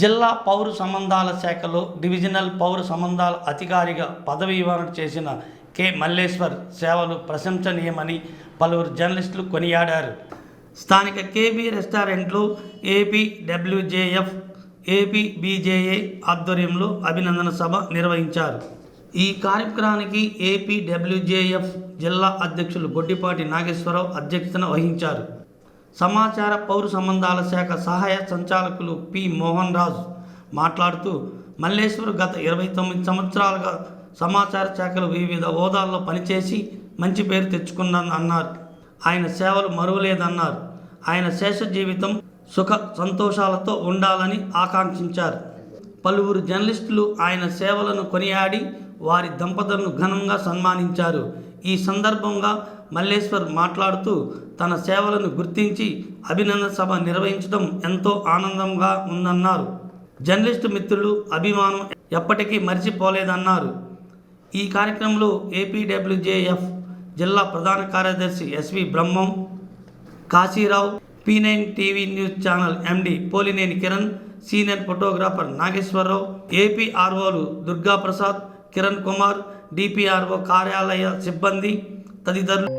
జిల్లా పౌర సంబంధాల శాఖలో డివిజనల్ పౌర సంబంధాల అధికారిగా పదవి వివరణ చేసిన కె. మల్లేశ్వర్ సేవలు ప్రశంసనీయమని పలువురు జర్నలిస్టులు కొనియాడారు. స్థానిక కేబీ రెస్టారెంట్లో ఏపీ డబ్ల్యూజేఎఫ్ ఏపీ బీజేఏ ఆధ్వర్యంలో అభినందన సభ నిర్వహించారు. ఈ కార్యక్రమానికి ఏపీ డబ్ల్యూజేఎఫ్ జిల్లా అధ్యక్షులు గొడ్డిపాటి నాగేశ్వరరావు అధ్యక్షతన వహించారు. సమాచార పౌర సంబంధాల శాఖ సహాయ సంచాలకులు పి. మోహన్ రాజు మాట్లాడుతూ మల్లేశ్వర్ గత ఇరవై తొమ్మిది సంవత్సరాలుగా సమాచార శాఖలు వివిధ హోదాల్లో పనిచేసి మంచి పేరు తెచ్చుకున్నాను అన్నారు. ఆయన సేవలు మరువలేదన్నారు. ఆయన శేష జీవితం సుఖ సంతోషాలతో ఉండాలని ఆకాంక్షించారు. పలువురు జర్నలిస్టులు ఆయన సేవలను కొనియాడి వారి దంపతులను ఘనంగా సన్మానించారు. ఈ సందర్భంగా మల్లేశ్వర్ మాట్లాడుతూ తన సేవలను గుర్తించి అభినందన సభ నిర్వహించడం ఎంతో ఆనందంగా ఉందన్నారు. జర్నలిస్టు మిత్రులు అభిమానం ఎప్పటికీ మర్చిపోలేదన్నారు. ఈ కార్యక్రమంలో ఏపీడబ్ల్యూజేఎఫ్ జిల్లా ప్రధాన కార్యదర్శి SV Brahmam Kasirao P nine TV news channel MD Polineni Kiran senior photographer Nageswararao ఏపీఆర్ఓలు Durgaprasad Kiran Kumar DPRO కార్యాలయ సిబ్బంది తదితరులు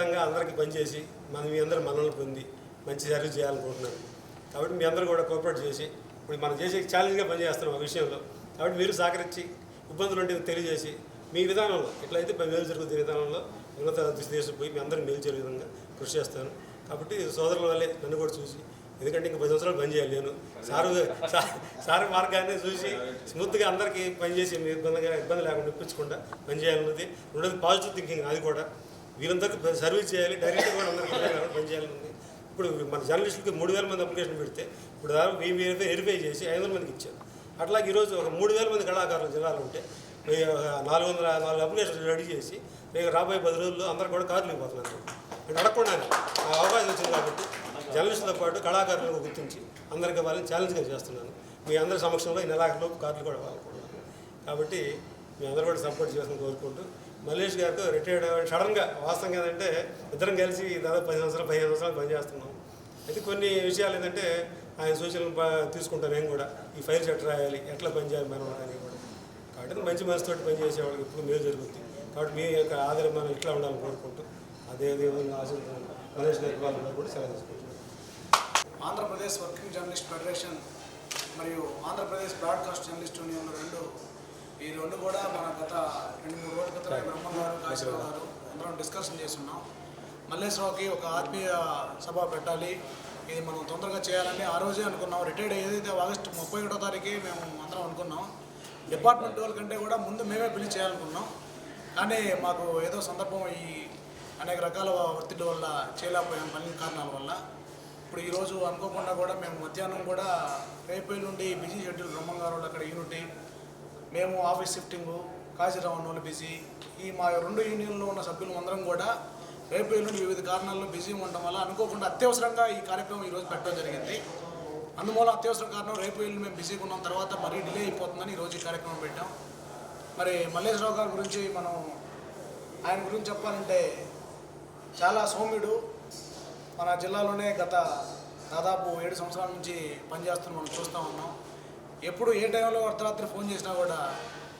విధంగా అందరికీ పనిచేసి మనం మీ అందరూ మనల్ని పొంది మంచి సర్వీస్ చేయాలనుకుంటున్నాను. కాబట్టి మీ అందరూ కూడా కోఆపరేట్ చేసి ఇప్పుడు మనం చేసే ఛాలెంజ్గా పనిచేస్తున్నాం ఆ విషయంలో. కాబట్టి మీరు సహకరించి ఇబ్బందులు ఉంటే తెలియజేసి మీ విధానంలో ఎట్లయితే మేలు జరుగుతుంది విధానంలో ఉన్నత దిశ తీసుకుపోయి మీ అందరూ మేలు జరిగే విధంగా కృషి చేస్తాను. కాబట్టి సోదరుల వల్లే నన్ను కూడా చూసి ఎందుకంటే ఇంకా పది సంవత్సరాలు పని చేయాలి నేను సారు సా- సారు మార్గాన్ని చూసి స్మూత్గా అందరికీ పనిచేసి మీ ఇబ్బందిగా ఇబ్బంది లేకుండా ఇప్పించకుండా పనిచేయాలన్నది రెండోది పాజిటివ్ థింకింగ్ అది కూడా. వీళ్ళందరికీ సర్వీస్ చేయాలి. డైరెక్ట్గా కూడా అందరికీ ఇబ్బంది ఇప్పుడు మన జర్నలిస్టులకి మూడు వేల మంది అప్లికేషన్ పెడితే ఇప్పుడు దాదాపు వెయ్యి వెయ్యి వెరిఫై చేసి ఐదు వందల మందికి ఇచ్చారు. అట్లాగే ఈరోజు ఒక మూడు వేల మంది కళాకారులు జిల్లాలో ఉంటే నాలుగు వందల నాలుగు అప్లికేషన్లు రెడీ చేసి రేపు రాబోయే పది రోజుల్లో అందరూ కూడా కార్లు ఇవ్వబోతున్నారు. అంటే అడగకుండానే ఆ అవకాశం వచ్చింది కాబట్టి జర్నలిస్టులతో పాటు కళాకారులను గుర్తించి అందరికి ఇవ్వాలని ఛాలెంజ్గా చేస్తున్నాను. మీ అందరి సమక్షంలో ఈ నెలాఖరులో కార్లు కూడా వాడుకుంటున్నాను కాబట్టి మీ అందరూ కూడా సపోర్ట్ చేస్తాను కోరుకుంటూ మలేష్ గారితో రిటైర్డ్ సడన్గా వాస్తవం ఏంటంటే ఇద్దరం కలిసి దాదాపు పది సంవత్సరాలు పదిహేను సంవత్సరాలు పనిచేస్తున్నాం. అయితే కొన్ని విషయాలు ఏంటంటే ఆయన సూచనలు తీసుకుంటాం తీసుకుంటాను నేను కూడా. ఈ ఫైల్స్ ఎట్లా రాయాలి ఎట్లా పనిచేయాలి మనం అని కూడా. కాబట్టి మంచి మనసుతో పనిచేసే వాళ్ళకి ఇప్పుడు మేలు జరుగుతుంది కాబట్టి మీ యొక్క ఆదరణ మనం ఇట్లా ఉండాలని కోరుకుంటూ అదే విధంగా ఆశిస్తున్నాం మల్లేష్ గారి వాళ్ళు కూడా సెలవు తీసుకుంటున్నాం. ఆంధ్రప్రదేశ్ వర్కింగ్ జర్నలిస్ట్ ఫెడరేషన్ మరియు ఆంధ్రప్రదేశ్ బ్రాడ్కాస్ట్ జర్నలిస్ట్ యూనియన్ రెండు ఈ రెండు కూడా మన గత రెండు మూడు రోజుల క్రితమే బ్రహ్మ గారు కాశీరావు గారు అందరం డిస్కషన్ చేస్తున్నాం. మల్లేశ్వరరావుకి ఒక ఆత్మీయ సభ పెట్టాలి. ఇది మనం తొందరగా చేయాలని ఆ రోజే అనుకున్నాం. రిటైర్డ్ ఏదైతే ఆగస్టు ముప్పై ఒకటో తారీఖు మేము అందరం అనుకున్నాం. డిపార్ట్మెంట్ వాళ్ళ కంటే కూడా ముందు మేమే పిలిచి చేయాలనుకున్నాం. కానీ మాకు ఏదో సందర్భం ఈ అనేక రకాల ఒత్తిడి వల్ల చేయలేకపోయాం మళ్ళీ కారణాల వల్ల. ఇప్పుడు ఈరోజు అనుకోకుండా కూడా మేము మధ్యాహ్నం కూడా రేపు నుండి బిజీ షెడ్యూల్ బ్రహ్మంగారు అక్కడ యూనిటీ మేము ఆఫీస్ షిఫ్టింగు కాశీరావు వాళ్ళు బిజీ. ఈ మా రెండు యూనియన్లో ఉన్న సభ్యులు అందరం కూడా రేపు ఎల్లుండి వివిధ కారణాల్లో బిజీ ఉండడం వల్ల అనుకోకుండా అత్యవసరంగా ఈ కార్యక్రమం ఈరోజు పెట్టడం జరిగింది. అందువల్ల అత్యవసర కారణం రేపు వెళ్ళి మేము బిజీగా ఉన్నాం తర్వాత మరీ డిలే అయిపోతుందని ఈరోజు ఈ కార్యక్రమం పెట్టాం. మరి మల్లేశ్వరరావు గారి గురించి మనం ఆయన గురించి చెప్పాలంటే చాలా సౌమ్యుడు. మన జిల్లాలోనే గత దాదాపు ఏడు సంవత్సరాల నుంచి పనిచేస్తున్న మనం చూస్తూ ఉన్నాం. ఎప్పుడు ఏ టైంలో అర్ధరాత్రి ఫోన్ చేసినా కూడా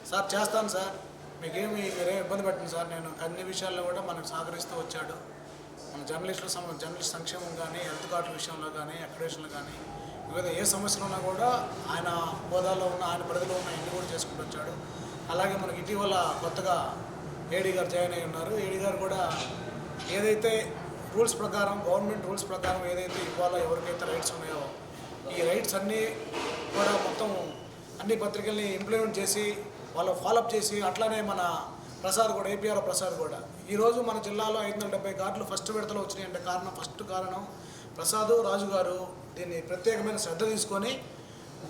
సార్ చేస్తాను సార్. మీకేమి మీరేం ఇబ్బంది పెట్టండి సార్. నేను అన్ని విషయాల్లో కూడా మనకు సహకరిస్తూ వచ్చాడు. మన జర్నలిస్టుల సమ జర్నలిస్ట్ సంక్షేమం కానీ హెల్త్ కార్డుల విషయంలో కానీ అక్రిడేషన్లు కానీ వివిధ ఏ సమస్యలు ఉన్నా కూడా ఆయన హోదాలో ఉన్న ఆయన పరిధిలో ఉన్న ఇల్లు కూడా చేసుకుంటూ వచ్చాడు. అలాగే మనకి ఇటీవల కొత్తగా ఏడీ గారు జాయిన్ అయి ఉన్నారు. ఏడీ గారు కూడా ఏదైతే రూల్స్ ప్రకారం గవర్నమెంట్ రూల్స్ ప్రకారం ఏదైతే ఇవ్వాలో ఎవరికైతే రైట్స్ ఉన్నాయో ఈ రైట్స్ అన్నీ కూడా మొత్తం అన్ని పత్రికల్ని ఇంప్లిమెంట్ చేసి వాళ్ళు ఫాలోఅప్ చేసి అట్లానే మన ప్రసాద్ కూడా ఏపీఆర్ ప్రసాద్ కూడా. ఈరోజు మన జిల్లాలో ఐదు వందల డెబ్బై కార్డులు ఫస్ట్ విడతలో వచ్చినాయి అంటే కారణం ఫస్ట్ కారణం ప్రసాద్ రాజు గారు దీన్ని ప్రత్యేకమైన శ్రద్ధ తీసుకొని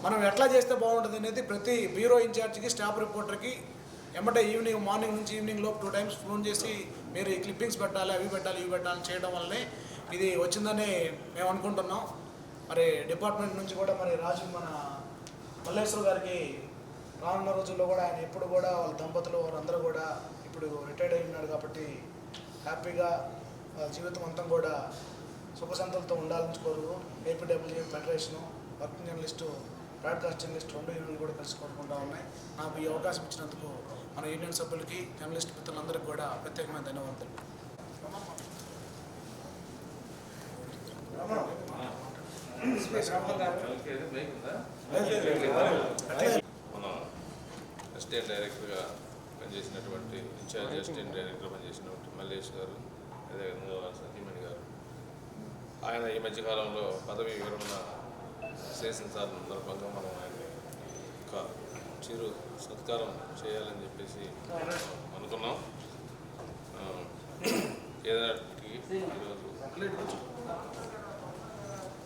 మనం ఎట్లా చేస్తే బాగుంటుంది అనేది ప్రతి బ్యూరో ఇన్ఛార్జ్కి స్టాఫ్ రిపోర్టర్కి ఎమ్మటే ఈవినింగ్ మార్నింగ్ నుంచి ఈవినింగ్ లోపు టూ టైమ్స్ ఫోన్ చేసి మీరు ఈ క్లిప్పింగ్స్ పెట్టాలి అవి పెట్టాలి ఇవి పెట్టాలి చేయడం వల్లనే ఇది వచ్చిందని మేము అనుకుంటున్నాం. మరి డిపార్ట్మెంట్ నుంచి కూడా మరి రాజు మన మల్లేశ్వర్ గారికి రానున్న రోజుల్లో కూడా ఆయన ఎప్పుడు కూడా వాళ్ళ దంపతులు వారందరూ కూడా ఇప్పుడు రిటైర్డ్ అయి ఉన్నాడు కాబట్టి హ్యాపీగా వాళ్ళ జీవితం అంతా కూడా సుఖశాంతులతో ఉండాలని కోరు. APW federation working journalist broadcast journalist రెండు యూనియన్లు కూడా కలిసి కోరుకుంటా ఉన్నాయి. నాకు ఈ అవకాశం ఇచ్చినందుకు మన యూనియన్ సభ్యులకి జర్నలిస్ట్ మిత్రులందరికీ కూడా ప్రత్యేకమైన ధన్యవాదాలు. మన అసిస్టెంట్ డైరెక్టర్గా పనిచేసినటువంటి ఇన్ఛార్జ్ అసిస్టెంట్ డైరెక్టర్ పనిచేసినటువంటి మల్లేష్ గారు అదేవిధంగా సతీమణి గారు. ఆయన ఈ మధ్యకాలంలో పదవి విరమణ చేసిన సందర్భంగా మనం ఆయన ఒక చిరు సత్కారం చేయాలని చెప్పేసి అనుకున్నాం. ఏదైనా ఈరోజు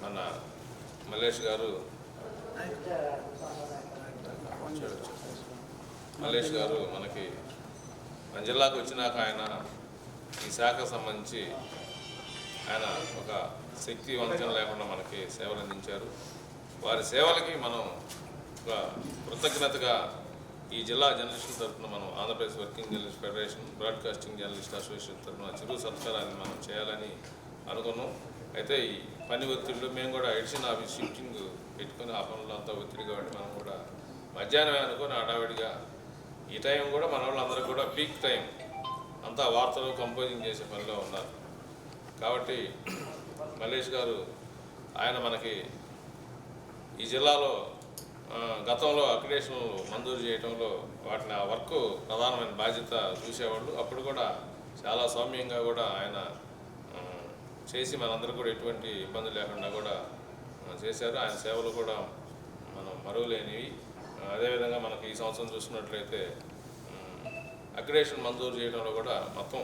మన మలేష్ గారు మల్లేష్ గారు మనకి మన జిల్లాకు వచ్చినాక ఆయన ఈ శాఖకు సంబంధించి ఆయన ఒక శక్తి వంచన లేకుండా మనకి సేవలు అందించారు. వారి సేవలకి మనం ఒక కృతజ్ఞతగా ఈ జిల్లా జర్నలిస్టుల తరఫున మనం Andhra Pradesh working journalist federation broadcasting journalist association తరఫున చిరు సత్కారాన్ని మనం చేయాలని అనుకున్నాం. అయితే ఈ పని ఒత్తిడిలో మేము కూడా ఎడిషన్ ఆఫీస్ షిఫ్టింగ్ పెట్టుకుని ఆ పనులు అంతా ఒత్తిడి కాబట్టి మనం కూడా మధ్యాహ్నమే అనుకొని హడావిడిగా ఈ టైం కూడా మన వాళ్ళందరూ కూడా పీక్ టైం అంతా వార్తలు కంపోజింగ్ చేసే పనిలో ఉన్నారు. కాబట్టి మల్లేష్ గారు ఆయన మనకి ఈ జిల్లాలో గతంలో అక్రిడేషన్లు మంజూరు చేయడంలో వాటిని ఆ వర్క్ ప్రధానమైన బాధ్యత చూసేవాళ్ళు. అప్పుడు కూడా చాలా సౌమ్యంగా కూడా ఆయన చేసి మనందరూ కూడా ఎటువంటి ఇబ్బంది లేకుండా కూడా చేశారు. ఆయన సేవలు కూడా మనం మరువలేనివి. అదేవిధంగా మనకి ఈ సంవత్సరం చూసుకున్నట్లయితే అక్రిడేషన్ మంజూరు చేయడంలో కూడా మొత్తం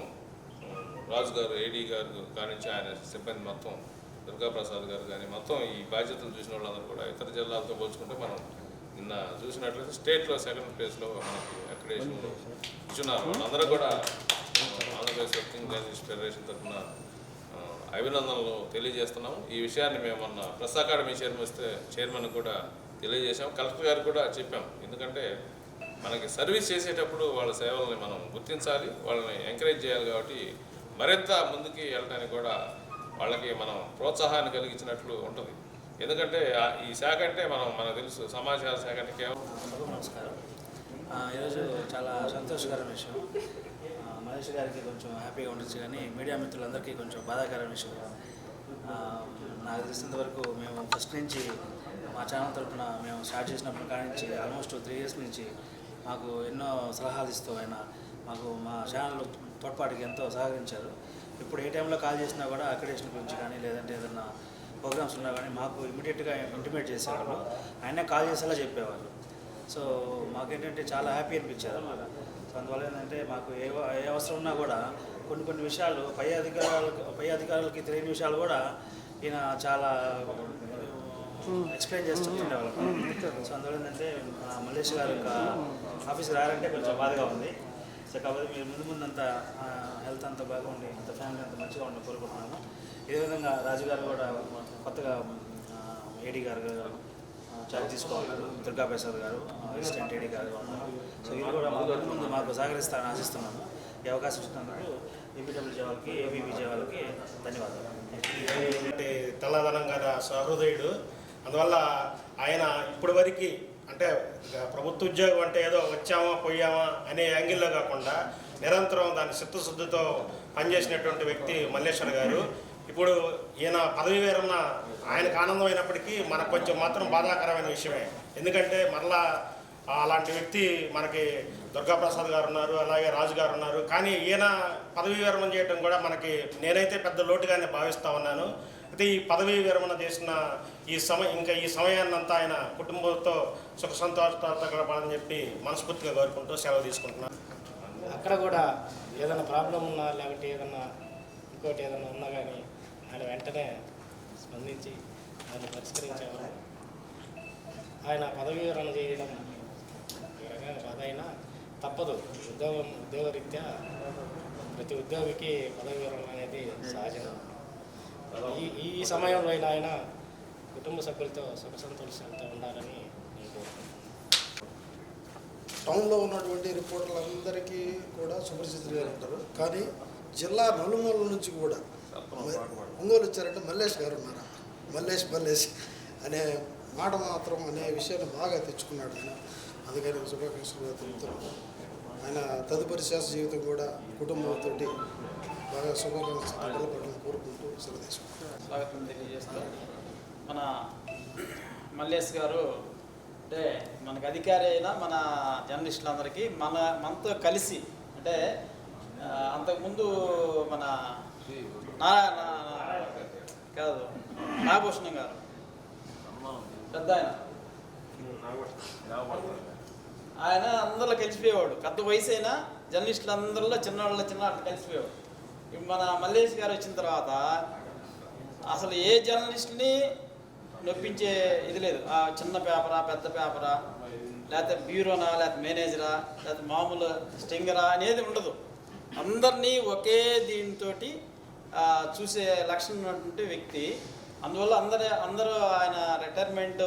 రాజు గారు ఏడీ గారు కానించి ఆయన సిబ్బంది మొత్తం దుర్గాప్రసాద్ గారు కానీ మొత్తం ఈ బాధ్యతలు చూసిన వాళ్ళందరూ కూడా ఇతర జిల్లాలతో పోల్చుకుంటే మనం నిన్న చూసినట్లయితే స్టేట్లో సెకండ్ ప్లేస్లో మనకి అక్రిడేషన్ ఇచ్చున్నారు. వాళ్ళందరూ కూడా ఆంధ్రప్రదేశ్ వర్కింగ్ జర్నలిస్ట్ ఫెడరేషన్ తరఫున అభినందనలు తెలియజేస్తున్నాము. ఈ విషయాన్ని మేము మొన్న ప్రెస్ అకాడమీ చైర్మన్ వస్తే చైర్మన్ కూడా తెలియజేశాం కలెక్టర్ గారికి కూడా చెప్పాం ఎందుకంటే మనకి సర్వీస్ చేసేటప్పుడు వాళ్ళ సేవల్ని మనం గుర్తించాలి వాళ్ళని ఎంకరేజ్ చేయాలి కాబట్టి మరింత ముందుకి వెళ్ళడానికి కూడా వాళ్ళకి మనం ప్రోత్సాహాన్ని కలిగించినట్లు ఉంటుంది. ఎందుకంటే ఆ- ఈ శాఖ అంటే మనం మనకు తెలుసు సమాచార శాఖ అంటే కేవలం నమస్కారం. ఆ, ఈరోజు చాలా సంతోషకరమైన విషయం. మహేష్ గారికి కొంచెం హ్యాపీగా ఉండొచ్చు కానీ మీడియా మిత్రులందరికీ కొంచెం బాధాకరమైన విషయం. నాకు తెలిసినంత వరకు మేము ఫస్ట్ నుంచి మా ఛానల్ తరఫున మేము స్టార్ట్ చేసినప్పుడు కాడి నుంచి ఆల్మోస్ట్ త్రీ ఇయర్స్ నుంచి మాకు ఎన్నో సలహాలు ఇస్తూ ఆయన మాకు మా ఛానల్ తోడ్పాటుకి ఎంతో సహకరించారు. ఇప్పుడు ఏ టైంలో కాల్ చేసినా కూడా అక్రిడేషన్ గురించి కానీ లేదంటే ఏదైనా ప్రోగ్రామ్స్ ఉన్నా కానీ మాకు ఇమీడియట్గా ఇంటిమేట్ చేసేవాళ్ళు. ఆయనే కాల్ చేసేలా చెప్పేవాళ్ళు. సో మాకేంటంటే చాలా హ్యాపీ అనిపించారు అన్నమాట. సో అందువల్ల ఏంటంటే మాకు ఏ ఏ అవసరం ఉన్నా కూడా కొన్ని కొన్ని విషయాలు పై అధికారులకు పై అధికారులకి తెలియని విషయాలు కూడా ఈయన చాలా ఎక్స్ప్లెయిన్ చేసి చెప్తుండేవాళ్ళు సో అందువల్ల ఏంటంటే మల్లేష్ గారు యొక్క ఆఫీస్కి రారంటే కొంచెం బాధగా ఉంది. సో కాబట్టి మీరు ముందు ముందు అంతా హెల్త్ అంతా బాగుండి అంత ఫ్యామిలీ అంతా మంచిగా ఉండి కోరుకుంటున్నాము ఇదే విధంగా రాజు గారు కూడా కొత్తగా ఏడీ గారు చార్జ్ తీసుకోవాలి. దుర్గా ప్రసాద్ గారు అసిస్టెంట్ ఏడీ గారు సో వీళ్ళు కూడా మాకు ముందు మాకు సహకరిస్తారని ఆశిస్తున్నాము. ఈ అవకాశం ఇచ్చినందుకు ఏపీడబ్ల్యూ వాళ్ళకి ఏబీబీ వాళ్ళకి ధన్యవాదాలు. తెల్లదనం కదా సహృదయుడు. అందువల్ల ఆయన ఇప్పటి వరకు అంటే ప్రభుత్వ ఉద్యోగం అంటే ఏదో వచ్చామా పోయామా అనే యాంగిల్లో కాకుండా నిరంతరం దాని చిత్తశుద్ధితో పనిచేసినటువంటి వ్యక్తి మల్లేశ్వర్ గారు. ఇప్పుడు ఈయన పదవి విరమణ ఆయనకు ఆనందం అయినప్పటికీ మనకు కొంచెం మాత్రం బాధాకరమైన విషయమే. ఎందుకంటే మరలా అలాంటి వ్యక్తి మనకి దుర్గాప్రసాద్ గారు ఉన్నారు అలాగే రాజు గారు ఉన్నారు. కానీ ఈయన పదవీ విరమణ చేయడం కూడా మనకి నేనైతే పెద్ద లోటుగానే భావిస్తూ ఉన్నాను. అయితే ఈ పదవీ విరమణ చేసిన ఈ సమయం ఇంకా ఈ సమయాన్నంతా ఆయన కుటుంబంతో సుఖ సంతోషాలతో గడపాలని చెప్పి మనస్ఫూర్తిగా కోరుకుంటూ సెలవు తీసుకుంటున్నాను. అక్కడ కూడా ఏదైనా ప్రాబ్లం ఉన్నా లేకపోతే ఏదన్నా ఇంకోటి ఏదైనా ఉన్నా కానీ ఆయన వెంటనే స్పందించి దాన్ని పరిష్కరించేవారు ఆయన పదవి విరమణ చేయడం ఒక రకమైన బాధ అయినా తప్పదు. ఉద్యోగం ఉద్యోగరీత్యా ప్రతి ఉద్యోగికి పదవి విరమణ అనేది సహజం. ఈ ఈ సమయంలో అయినా ఆయన కుటుంబ సభ్యులతో సుఖ సంతోషాలతో ఉండాలని నేను కోరుకుంటున్నాను. టౌన్లో ఉన్నటువంటి రిపోర్టర్లందరికీ కూడా సుపరిచితులు గారు ఉంటారు. కానీ జిల్లా నలుమూల నుంచి కూడా ఒంగోలు వచ్చారంటే మల్లేష్ గారు ఉన్నారా? మల్లేష్ మల్లేష్ అనే మాట మాత్రం అనే విషయాన్ని బాగా తెచ్చుకున్నాడు ఆయన. అందుకని శుభాకాంక్షలు తెలుపుతున్నాను ఆయన తదుపరి శాస జీవితం కూడా కుటుంబంతో బాగా శుభాకాంక్షలు కోరుకుంటూ తీసుకుంటాను స్వాగతం తెలియజేస్తూ మన మల్లేష్ గారు అంటే మనకు అధికారి అయినా మన జర్నలిస్టులందరికీ మన మనతో కలిసి అంటే అంతకుముందు మన నారాయణ నా- కాదు నాగభూషణం గారు పెద్ద ఆయన ఆయన అందరిలో కలిసిపోయేవాడు పెద్ద వయసు అయినా జర్నలిస్టులు అందరిలో చిన్నవాళ్ళ చిన్న అట్లా కలిసిపోయేవాడు మన మల్లేష్ గారు వచ్చిన తర్వాత అసలు ఏ జర్నలిస్ట్ని నొప్పించే ఇది లేదు ఆ చిన్న పేపరా పెద్ద పేపరా లేకపోతే బ్యూరోనా లేకపోతే మేనేజరా లేకపోతే మామూలు స్టింగరా అనేది ఉండదు అందరినీ ఒకే దీంతో చూసే లక్షణం ఉన్నటువంటి వ్యక్తి. అందువల్ల అందరి అందరూ ఆయన రిటైర్మెంట్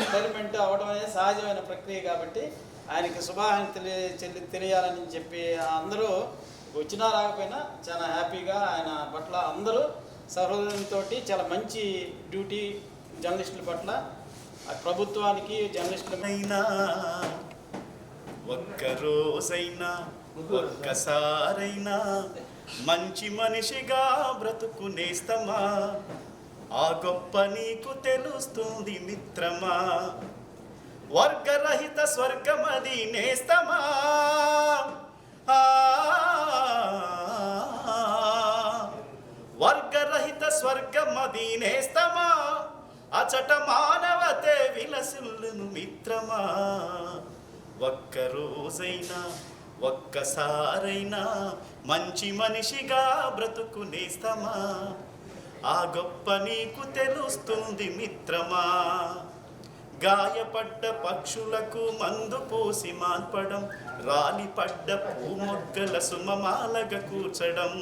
రిటైర్మెంట్ అవ్వడం అనేది సహజమైన ప్రక్రియ కాబట్టి ఆయనకి శుభాహాన్ని తెలియ తెలియాలని చెప్పి అందరూ వచ్చినా రాకపోయినా చాలా హ్యాపీగా ఆయన పట్ల అందరూ సహృదయంతో చాలా మంచి డ్యూటీ జర్నలిస్టుల పట్ల ప్రభుత్వానికి జర్నలిస్టులైనా అయినా ఒక్కరోజైనా ఒక్కసారైనా మంచి మనిషిగా బ్రతుకునేస్తమా ఆ గొప్ప నీకు తెలుస్తుంది మిత్రమా? వర్గరహిత స్వర్గమది నేస్తమా ఆ, వర్గరహిత స్వర్గమది నేస్తమా అచట మానవతే విలసిల్లును మిత్రమా? ఒక్కరోజైనా ఒక్కసారైనా మంచి మనిషిగా బ్రతుకునేస్తమా? ఆ గొప్ప నీకు తెలుస్తుంది మిత్రమా? గాయపడ్డ పక్షులకు మందు పోసి మాన్పడం రాలిపడ్డ పూమొగ్గల సుమమాలగ కూర్చడం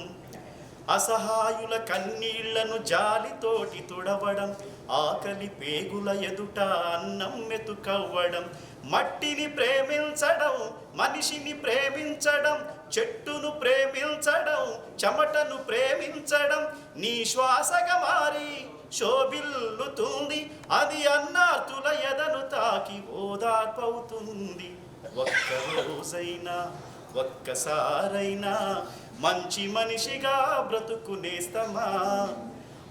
అసహాయుల కన్నీళ్ళను జాలితోటి తుడవడం ఆకలి పేగుల ఎదుట అన్నం మెతుకవ్వడం మట్టిని ప్రేమించడం మనిషిని ప్రేమించడం చెట్టును ప్రేమించడం చెమటను ప్రేమించడం నీ శ్వాసగా మారి శోభిల్లుతుంది అది అన్నార్తుల ఎదను తాకి ఓదార్పవుతుంది. ఒక్క రోజైనా ఒక్కసారైనా మంచి మనిషిగా బ్రతుకునేస్తమా?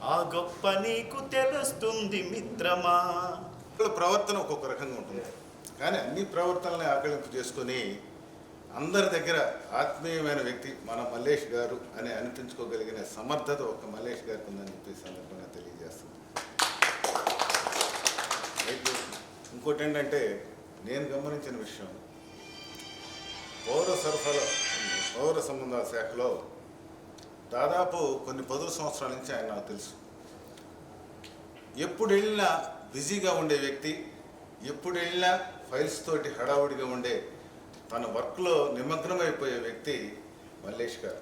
ఆ గొప్ప నీకు తెలుస్తుంది మిత్రమా. ప్రవర్తన ఒక్కొక్క రకంగా ఉంటుంది. కానీ అన్ని ప్రవర్తనల్ని ఆకలింపు చేసుకొని అందరి దగ్గర ఆత్మీయమైన వ్యక్తి మన మల్లేష్ గారు అని అనిపించుకోగలిగిన సమర్థత ఒక మల్లేష్ గారికి ఉందని చెప్పి సందర్భంగా తెలియజేస్తుంది. అయితే ఇంకోటి ఏంటంటే నేను గమనించిన విషయం పౌర సరఫరా పౌర సంబంధాల శాఖలో దాదాపు కొన్ని పదుల సంవత్సరాల నుంచి ఆయన నాకు తెలుసు. ఎప్పుడు వెళ్ళినా బిజీగా ఉండే వ్యక్తి ఎప్పుడు వెళ్ళినా ఫైల్స్ తోటి హడావుడిగా ఉండే తన వర్క్లో నిమగ్నమైపోయే వ్యక్తి మల్లేష్ గారు.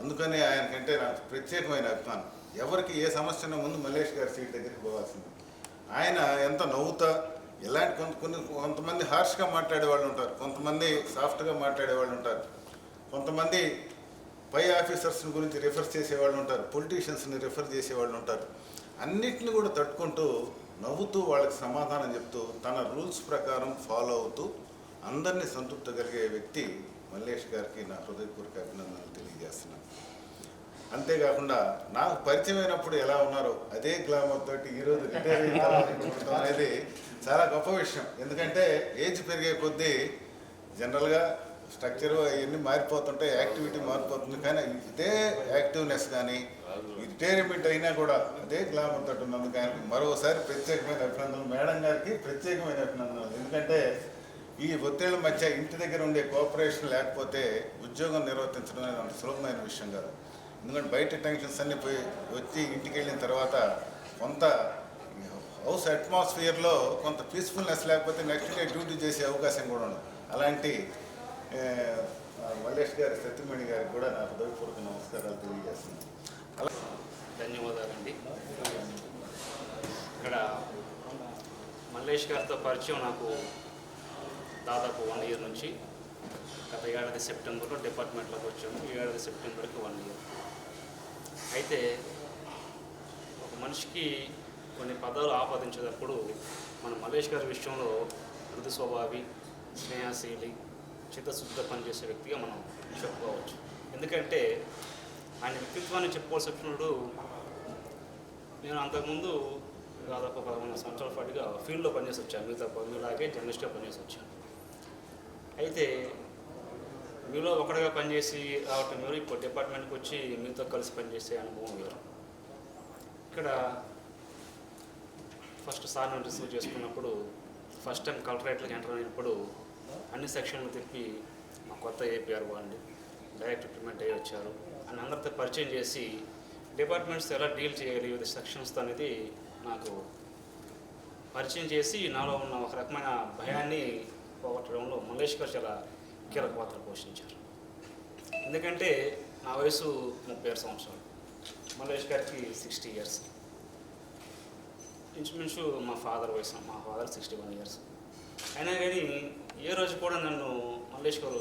అందుకనే ఆయనకంటే నాకు ప్రత్యేకమైన అభిమానం. ఎవరికి ఏ సమస్య ముందు మల్లేష్ గారి సీట్ దగ్గరికి పోవాల్సింది. ఆయన ఎంత నవ్వుతా ఇలాంటి కొంత కొన్ని కొంతమంది హార్ష్గా మాట్లాడే వాళ్ళు ఉంటారు కొంతమంది సాఫ్ట్గా మాట్లాడే వాళ్ళు ఉంటారు కొంతమంది పై ఆఫీసర్స్ని గురించి రిఫర్ చేసేవాళ్ళు ఉంటారు పొలిటీషియన్స్ని రిఫర్ చేసేవాళ్ళు ఉంటారు. అన్నిటిని కూడా తట్టుకుంటూ నవ్వుతూ వాళ్ళకి సమాధానం చెప్తూ తన రూల్స్ ప్రకారం ఫాలో అవుతూ అందరినీ సంతృప్తి కలిగే వ్యక్తి మల్లేష్ గారికి నా హృదయపూర్వక అభినందనలు తెలియజేస్తున్నాను. అంతేకాకుండా నాకు పరిచయం అయినప్పుడు ఎలా ఉన్నారో అదే గ్లామర్ తోటి ఈరోజు రిటైర్ అయిన అనేది చాలా గొప్ప విషయం. ఎందుకంటే ఏజ్ పెరిగే కొద్దీ జనరల్గా స్ట్రక్చర్ అవన్నీ మారిపోతుంటాయి యాక్టివిటీ మారిపోతుంది. కానీ ఇదే యాక్టివ్నెస్ కానీ రిటైర్మెంట్ అయినా కూడా అదే గ్లామర్ తోటి ఉన్నందుకు ఆయనకి మరోసారి ప్రత్యేకమైన అభినందనలు. మేడం గారికి ప్రత్యేకమైన అభినందనలు. ఎందుకంటే ఈ ఒత్తిళ్ళ మధ్య ఇంటి దగ్గర ఉండే కోఆపరేషన్ లేకపోతే ఉద్యోగం నిర్వర్తించడం అనేది అంత సులభమైన విషయం కాదు. ఎందుకంటే బయట టెన్షన్స్ అన్నీ పోయి వచ్చి ఇంటికి వెళ్ళిన తర్వాత కొంత హౌస్ అట్మాస్ఫియర్లో కొంత పీస్ఫుల్నెస్ లేకపోతే నెక్స్ట్ డే డ్యూటీ చేసే అవకాశం కూడా ఉండదు. అలాంటి మల్లేష్ గారి సత్యమణి గారు కూడా నా హృదయపూర్వక నమస్కారాలు తెలియజేస్తున్నాను ధన్యవాదాలండి. ఇక్కడ మల్లేష్ గారితో పరిచయం నాకు దాదాపు వన్ ఇయర్ నుంచి. గత ఏడాది సెప్టెంబర్లో డిపార్ట్మెంట్లోకి వచ్చాము. ఈ ఏడాది సెప్టెంబర్కి వన్ ఇయర్ అయితే ఒక మనిషికి కొన్ని పదాలు ఆపాదించేటప్పుడు మన మల్లేష్ గారి విషయంలో మృదు స్వభావి స్నేహశీలి చిత్తశుద్ధ పనిచేసే వ్యక్తిగా మనం చెప్పుకోవచ్చు. ఎందుకంటే ఆయన వ్యక్తిత్వాన్ని చెప్పుకోవాల్సి వచ్చినప్పుడు నేను అంతకుముందు దాదాపు పదకొండు సంవత్సరాల పాటుగా ఫీల్డ్లో పనిచేసి వచ్చాను. మీతో మీలాగే జర్నలిస్ట్గా పనిచేసి వచ్చాను. అయితే మీలో ఒకటిగా పనిచేసి రావటం మీరు ఇప్పుడు డిపార్ట్మెంట్కి వచ్చి మీతో కలిసి పనిచేసే అనుభవం వేరు ఇక్కడ ఫస్ట్ సార్ నేను రిసీవ్ చేసుకున్నప్పుడు ఫస్ట్ టైం కలెక్టరేట్లకు ఎంటర్ అయినప్పుడు అన్ని సెక్షన్లు తిప్పి మా కొత్త ఏపీఆర్ వాళ్ళు డైరెక్ట్ ఇంప్లిమెంట్ అయ్యి వచ్చారు. అని అందరితో పరిచయం చేసి డిపార్ట్మెంట్స్ ఎలా డీల్ చేయాలి వివిధ సెక్షన్స్తో అనేది నాకు పరిచయం చేసి నాలో ఉన్న ఒక రకమైన భయాన్ని పోగొట్టడంలో మల్లేష్ గారు చాలా కీలక పాత్ర పోషించారు. ఎందుకంటే నా వయసు ముప్పై ఆరు సంవత్సరాలు. మల్లేష్ గారికి సిక్స్టీ ఇయర్స్. ఇంచుమించు మా ఫాదర్ వయసు మా ఫాదర్ సిక్స్టీ వన్ ఇయర్స్. అయినా కానీ ఏ రోజు కూడా నన్ను మల్లేష్ గారు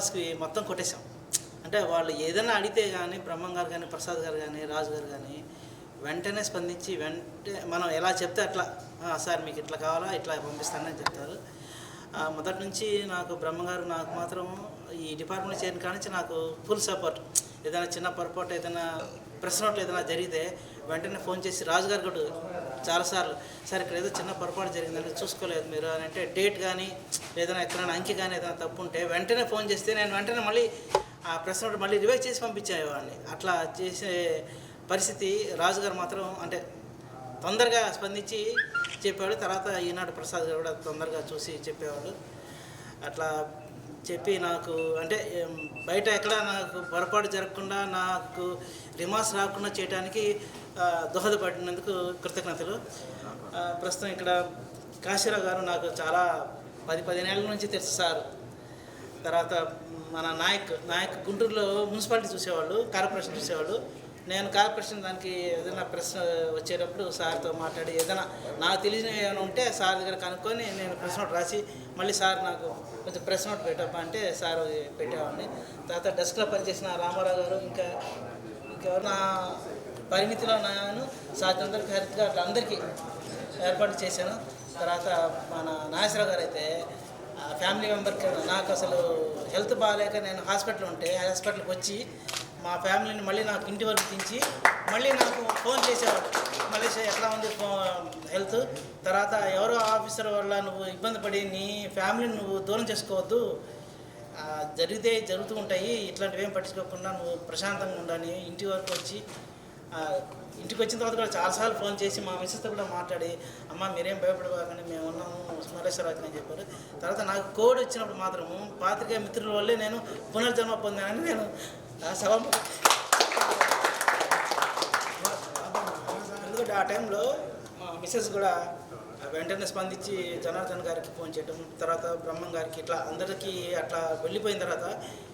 రోజు మొత్తం కొట్టేశాం. అంటే వాళ్ళు ఏదైనా అడిగితే కానీ బ్రహ్మం గారు కానీ ప్రసాద్ గారు కానీ రాజు గారు కానీ వెంటనే స్పందించి వెంటనే మనం ఎలా చెప్తే అట్లా సార్ మీకు ఇట్లా కావాలా ఇట్లా పంపిస్తానని చెప్తారు. మొదటి నుంచి నాకు బ్రహ్మగారు నాకు మాత్రం ఈ డిపార్ట్మెంట్ చేరిన కాడ నుంచి నాకు ఫుల్ సపోర్ట్. ఏదైనా చిన్న పొరపాటు ఏదైనా ప్రశ్నట్లు ఏదైనా జరిగితే వెంటనే ఫోన్ చేసి రాజుగారు కూడా చాలాసార్లు సార్ ఇక్కడ ఏదో చిన్న పొరపాటు జరిగిందంటే చూసుకోలేదు మీరు అని అంటే డేట్ కానీ ఏదైనా ఎక్కడైనా అంకి కానీ ఏదైనా తప్పు ఉంటే వెంటనే ఫోన్ చేస్తే నేను వెంటనే మళ్ళీ ఆ ప్రశ్న మళ్ళీ రివైజ్ చేసి పంపించేవాడిని. అట్లా చేసే పరిస్థితి రాజుగారు మాత్రం అంటే తొందరగా స్పందించి చెప్పేవాడు. తర్వాత ఈనాడు ప్రసాద్ గారు కూడా తొందరగా చూసి చెప్పేవాడు. అట్లా చెప్పి నాకు అంటే బయట ఎక్కడ నాకు పొరపాటు జరగకుండా నాకు రిమార్క్స్ రాకుండా చేయడానికి దోహదపడినందుకు కృతజ్ఞతలు. ప్రస్తుతం ఇక్కడ కాశీరావు గారు నాకు చాలా పది పదిహేనేళ్ళ నుంచి తెలుసు సార్. తర్వాత మన నాయక్ నాయక్ గుంటూరులో మున్సిపాలిటీ చూసేవాళ్ళు కార్పొరేషన్ చూసేవాళ్ళు. నేను కార్పొరేషన్ దానికి ఏదైనా ప్రశ్న వచ్చేటప్పుడు సార్తో మాట్లాడి ఏదైనా నాకు తెలిసిన ఏమైనా ఉంటే సార్ దగ్గర కనుక్కొని నేను ప్రెస్ నోట్ రాసి మళ్ళీ సార్ నాకు కొంచెం ప్రెస్ నోట్ పెట్టప్ప అంటే సార్ పెట్టేవాడిని. తర్వాత డెస్క్లో పనిచేసిన రామారావు గారు ఇంకా ఇంకెవరు నా పరిమితిలో నాను సాధ్యంతరకు హెల్త్గా అట్లా అందరికీ ఏర్పాటు చేశాను. తర్వాత మన నాగేశ్వరరావు గారు అయితే ఆ ఫ్యామిలీ మెంబర్కి నాకు అసలు హెల్త్ బాగాలేక నేను హాస్పిటల్ ఉంటే హాస్పిటల్కి వచ్చి మా ఫ్యామిలీని మళ్ళీ నాకు ఇంటి వరకు దించి మళ్ళీ నాకు ఫోన్ చేసేవాడు మలేషియా ఎట్లా ఉంది హెల్త్? తర్వాత ఎవరో ఆఫీసర్ వల్ల నువ్వు ఇబ్బంది పడి నీ ఫ్యామిలీని నువ్వు దూరం చేసుకోవద్దు. జరిగితే జరుగుతూ ఉంటాయి. ఇట్లాంటివి ఏం పట్టించుకోకుండా నువ్వు ప్రశాంతంగా ఉండాలి. ఇంటి వరకు వచ్చి ఇంటికి వచ్చిన తర్వాత కూడా చాలాసార్లు ఫోన్ చేసి మా మిస్సెస్తో కూడా మాట్లాడి అమ్మ మీరేం భయపడబాకండి మేము ఉన్నాము స్మరేశ్వరాజు అని చెప్పారు. తర్వాత నాకు కోవిడ్ వచ్చినప్పుడు మాత్రము పాత్రికేయ మిత్రుల వల్లే నేను పునర్జన్మ పొందానని నేను ఆ ఎందుకంటే ఆ టైంలో మా మిస్సెస్ కూడా వెంటనే స్పందించి జనార్దన్ గారికి ఫోన్ చేయడం తర్వాత బ్రహ్మం గారికి ఇట్లా అందరికీ అట్లా వెళ్ళిపోయిన తర్వాత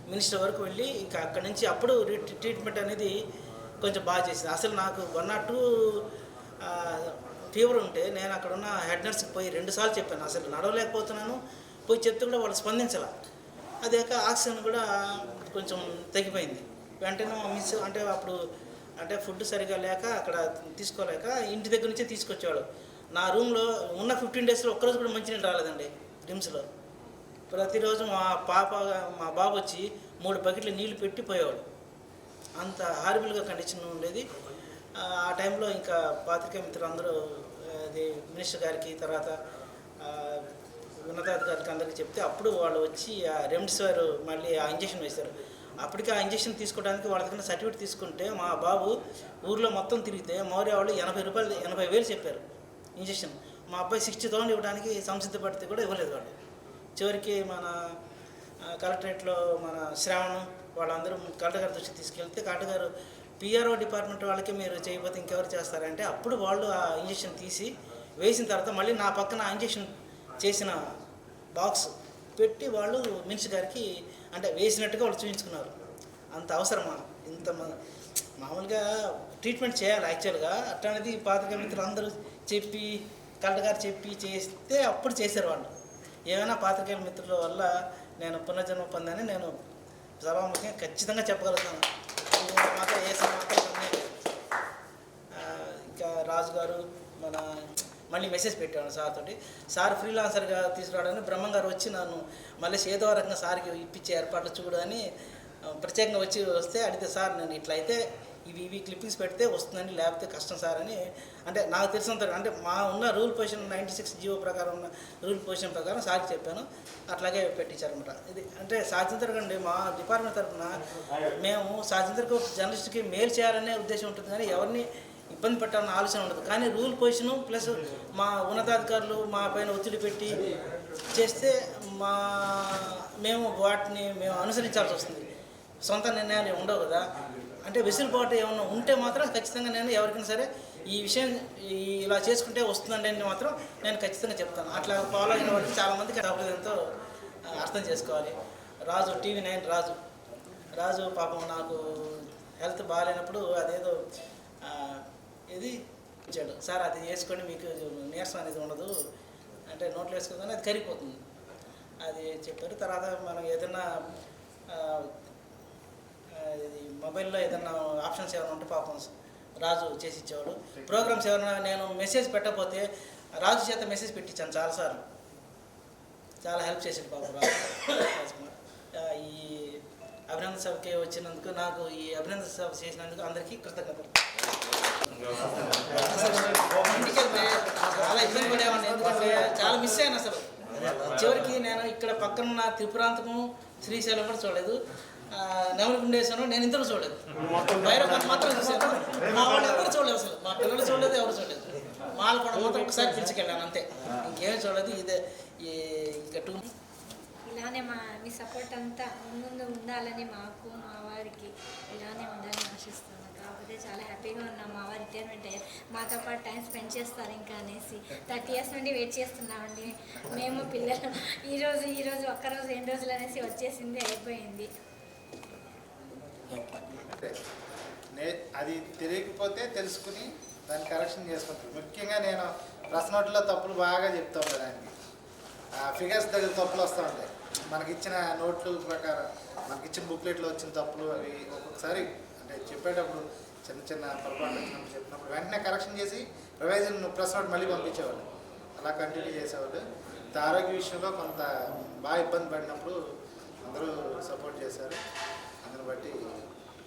మినిస్టర్ వరకు వెళ్ళి ఇంకా అక్కడి నుంచి అప్పుడు రీ- ట్రీట్మెంట్ అనేది కొంచెం బాగా చేసింది. అసలు నాకు వన్ ఆర్ టూ ఫీవర్ ఉంటే నేను అక్కడ ఉన్న హెడ్ నర్స్కి పోయి రెండుసార్లు చెప్పాను. అసలు నడవలేకపోతున్నాను. పోయి చెప్తే కూడా వాళ్ళు స్పందించాల. అదేక ఆక్సిజన్ కూడా కొంచెం తగ్గిపోయింది. వెంటనే మిస్ అంటే అప్పుడు అంటే ఫుడ్ సరిగా లేక అక్కడ తీసుకోలేక ఇంటి దగ్గర నుంచే తీసుకొచ్చేవాడు. నా రూమ్లో ఉన్న ఫిఫ్టీన్ డేస్లో ఒక్కరోజు కూడా మంచినీళ్ళు రాలేదండి రిమ్స్లో. ప్రతిరోజు మా పాప మా బాబు వచ్చి మూడు బకెట్లు నీళ్ళు పెట్టి పోయేవాడు. అంత హారిబుల్గా కండిషన్ ఉండేది. ఆ ఆ టైంలో ఇంకా పాత్రికేయ మిత్రులు అందరూ అది మినిస్టర్ గారికి తర్వాత ఉన్నతాధికారికి అందరికీ చెప్తే అప్పుడు వాళ్ళు వచ్చి ఆ రెమ్డిసివర్ మళ్ళీ ఆ ఇంజెక్షన్ వేశారు. అప్పటికి ఆ ఇంజక్షన్ తీసుకోవడానికి వాళ్ళ దగ్గర సర్టిఫికేట్ తీసుకుంటే మా బాబు ఊర్లో మొత్తం తిరిగితే మౌర్య వాళ్ళు ఎనభై రూపాయలు ఎనభై వేలు చెప్పారు ఇంజక్షన్. మా అబ్బాయి సిక్స్టీ థౌసండ్ ఇవ్వడానికి సంసిద్ధపడితే కూడా ఇవ్వలేదు వాళ్ళు. చివరికి మన కలెక్టరేట్లో మన శ్రావణం వాళ్ళందరూ కలెక్టర్ గారి దృష్టికి తీసుకెళ్తే కలెక్టర్ గారు పిఆర్ఓ డిపార్ట్మెంట్ వాళ్ళకి మీరు చేయకపోతే ఇంకెవరు చేస్తారంటే అప్పుడు వాళ్ళు ఆ ఇంజెక్షన్ తీసి వేసిన తర్వాత మళ్ళీ నా పక్కన ఆ ఇంజెక్షన్ చేసిన బాక్స్ పెట్టి వాళ్ళు మినిషి గారికి అంటే వేసినట్టుగా వాళ్ళు చూపించుకున్నారు. అంత అవసరమా? ఇంత మామూలుగా ట్రీట్మెంట్ చేయాలి యాక్చువల్గా అట్లాంటిది పాతిక మిత్రులు అందరూ చెప్పి కలెక్టర్ చెప్పి చేస్తే అప్పుడు చేశారు వాళ్ళు. ఏమైనా పాత్రికేయుల మిత్రుల వల్ల నేను పునర్జన్మ పొందని నేను సభాముఖంగా ఖచ్చితంగా చెప్పగలుగుతాను. మాత్రం ఏ ఇంకా రాజు గారు మన మళ్ళీ మెసేజ్ పెట్టాను సార్ తోటి. సార్ ఫ్రీలాన్సర్గా తీసుకురావడానికి బ్రహ్మం గారు వచ్చి నన్ను మళ్ళీ ఏదో రకంగా సార్కి ఇప్పించే ఏర్పాట్లు చూడు అని ప్రత్యేకంగా వచ్చి వస్తే అడిగితే సార్ నేను ఇట్లా అయితే ఇవి ఇవి క్లిప్పింగ్స్ పెడితే వస్తుందని లేకపోతే కష్టం సార్ అని. అంటే నాకు తెలిసినంత అంటే మా ఉన్న rule position ninety six GO ప్రకారం ఉన్న రూల్ పొజిషన్ ప్రకారం సార్కి చెప్పాను. అట్లాగే పెట్టించారనమాట ఇది అంటే సాధ్యంతరకు మా డిపార్ట్మెంట్ తరఫున మేము సాధ్యంతరకు జర్నలిస్ట్కి మేలు చేయాలనే ఉద్దేశం ఉంటుంది కానీ ఎవరిని ఇబ్బంది పెట్టాలన్న ఆలోచన ఉండదు. కానీ రూల్ పొజిషను ప్లస్ మా ఉన్నతాధికారులు మా పైన ఒత్తిడి పెట్టి చేస్తే మా మేము వాటిని మేము అనుసరించాల్సి వస్తుంది. సొంత నిర్ణయాలు ఉండవు కదా. అంటే వెసులుబాటు ఏమన్నా ఉంటే మాత్రం ఖచ్చితంగా నేను ఎవరికైనా సరే ఈ విషయం ఇలా చేసుకుంటే వస్తుందండి అని మాత్రం నేను ఖచ్చితంగా చెప్తాను. అట్లా ఫాలో అయిన వాళ్ళకి చాలామందికి ఎంతో అర్థం చేసుకోవాలి. రాజు టీవీ నైన్ రాజు. రాజు పాపం నాకు హెల్త్ బాగాలేనప్పుడు అదేదో ఇది ఇచ్చాడు సార్ అది వేసుకొని మీకు నీరసం అనేది ఉండదు. అంటే నోట్లో వేసుకోగానే అది కరిగిపోతుంది. అది చెప్పారు. తర్వాత మనం ఏదైనా ఇది మొబైల్లో ఏదైనా ఆప్షన్స్ ఏమైనా ఉంటే పాపం రాజు చేసి ఇచ్చేవాడు. ప్రోగ్రామ్స్ ఏమైనా నేను మెసేజ్ పెట్టకపోతే రాజు చేత మెసేజ్ పెట్టించాను చాలాసార్లు చాలా హెల్ప్ చేశాడు పాపం రాజు. ఈ అభినందన సభకి వచ్చినందుకు నాకు ఈ అభినందన సభ చేసినందుకు అందరికీ కృతజ్ఞతలు. అసలు చాలా ఇబ్బంది పడేవాడిని. ఎందుకంటే చాలా మిస్ అయ్యాను అసలు. చివరికి నేను ఇక్కడ పక్కన త్రిపురాంతకం శ్రీశైలం కూడా చూడలేదు. ఆ, నేను ఇంతలో చూడలేదు. భైరవ మాత్రం చూశాను. మా వాళ్ళు ఎవరు చూడలేదు అసలు. మా పిల్లలు చూడలేదు ఎవరు చూడలేదు. వాళ్ళు కూడా మాత్రం ఒకసారి పిలిచికెళ్ళాను అంతే. ఇంకేం చూడలేదు ఇదే. ఈ ఇంకా టూ ఇలానే మా మీ సపోర్ట్ అంతా ముందు ఉండాలని మాకు మా వారికి ఇలానే ఉండాలని ఆశిస్తున్నాను కాకపోతే చాలా హ్యాపీగా ఉన్నాం మా వారు రిటైర్మెంట్ అయ్యారు. మాతో పాటు టైం స్పెండ్ చేస్తారు ఇంకా అనేసి. థర్టీ ఇయర్స్ నుండి వెయిట్ చేస్తున్నామండి. మేము పిల్లలు. ఈరోజు ఈరోజు ఒక్కరోజు రెండు రోజులు అనేసి వచ్చేసింది అయిపోయింది. అది తెలియకపోతే తెలుసుకుని దాన్ని కరెక్షన్ చేసుకుంటారు. ముఖ్యంగా నేను ప్రశ్నోట్లో తప్పులు బాగా చెప్తా ఉంటాను దానికి ఫిగర్స్ దగ్గర తప్పులు వస్తూ ఉంటాయి మనకి ఇచ్చిన నోట్లు ప్రకారం మనకి ఇచ్చిన బుక్లెట్లో వచ్చిన తప్పులు అవి ఒక్కొక్కసారి అంటే చెప్పేటప్పుడు చిన్న చిన్న పొరపాట్లు వచ్చినప్పుడు చెప్పినప్పుడు వెంటనే కరెక్షన్ చేసి రివైజన్ ప్రెస్ నోట్ మళ్ళీ పంపించేవాళ్ళు. అలా కంటిన్యూ చేసేవాళ్ళు. ఆరోగ్య విషయంలో కొంత బాగా ఇబ్బంది పడినప్పుడు అందరూ సపోర్ట్ చేశారు. అందరు బట్టి